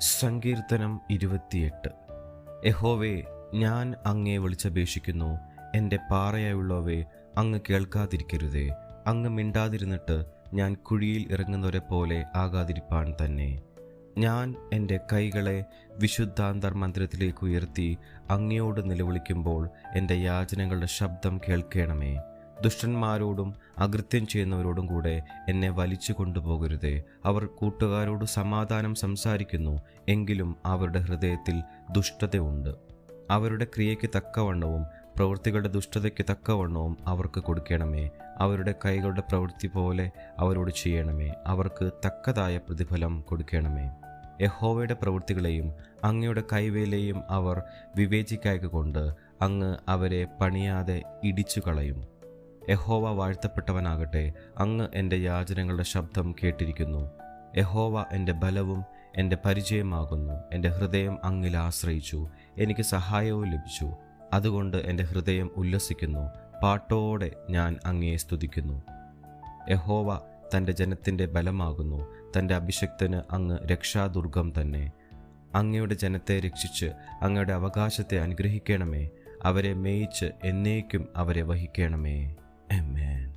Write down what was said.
സങ്കീർത്തനം ഇരുപത്തിയെട്ട്. യഹോവേ ഞാൻ അങ്ങേ വിളിച്ചപേക്ഷിക്കുന്നു. എന്റെ പാറയായുള്ളവേ അങ്ങ് കേൾക്കാതിരിക്കരുതേ. അങ്ങ് മിണ്ടാതിരുന്നിട്ട് ഞാൻ കുഴിയിൽ ഇറങ്ങുന്നവരെ പോലെ ആകാതിരിപ്പാൻ തന്നെ. ഞാൻ എന്റെ കൈകളെ വിശുദ്ധാന്തർ മന്ദിരത്തിലേക്ക് ഉയർത്തി അങ്ങയോട് നിലവിളിക്കുമ്പോൾ എന്റെ യാചനകളുടെ ശബ്ദം കേൾക്കണമേ. ദുഷ്ടന്മാരോടും അകൃത്യം ചെയ്യുന്നവരോടും കൂടെ എന്നെ വലിച്ചു കൊണ്ടുപോകരുതേ. അവർ കൂട്ടുകാരോട് സമാധാനം സംസാരിക്കുന്നു എങ്കിലും അവരുടെ ഹൃദയത്തിൽ ദുഷ്ടതയുണ്ട്. അവരുടെ ക്രിയയ്ക്ക് തക്കവണ്ണവും പ്രവൃത്തികളുടെ ദുഷ്ടതയ്ക്ക് തക്കവണ്ണവും അവർക്ക് കൊടുക്കണമേ. അവരുടെ കൈകളുടെ പ്രവൃത്തി പോലെ അവരോട് ചെയ്യണമേ. അവർക്ക് തക്കതായ പ്രതിഫലം കൊടുക്കണമേ. യഹോവയുടെ പ്രവൃത്തികളെയും അങ്ങയുടെ കൈവേലയും അവർ വിവേചിക്കായക കൊണ്ട് അങ്ങ് അവരെ പണിയാതെ ഇടിച്ചു കളയും യഹോവ വാഴ്ത്തപ്പെട്ടവനാകട്ടെ. അങ്ങ് എന്റെ യാചനകളുടെ ശബ്ദം കേട്ടിരിക്കുന്നു. യഹോവ എന്റെ ബലവും എന്റെ പരിചയമാകുന്നു. എന്റെ ഹൃദയം അങ്ങിൽ ആശ്രയിച്ചു. എനിക്ക് സഹായവും ലഭിച്ചു. അതുകൊണ്ട് എന്റെ ഹൃദയം ഉല്ലസിക്കുന്നു. പാട്ടോടെ ഞാൻ അങ്ങയെ സ്തുതിക്കുന്നു. യഹോവ തന്റെ ജനത്തിന്റെ ബലമാകുന്നു. തന്റെ അഭിഷക്തന് അങ്ങ് രക്ഷാദുർഗം തന്നെ. അങ്ങയുടെ ജനത്തെ രക്ഷിച്ച് അങ്ങയുടെ അവകാശത്തെ അനുഗ്രഹിക്കണമേ. അവരെ മേയിച്ച് എന്നേക്കും അവരെ വഹിക്കണമേ. Amen.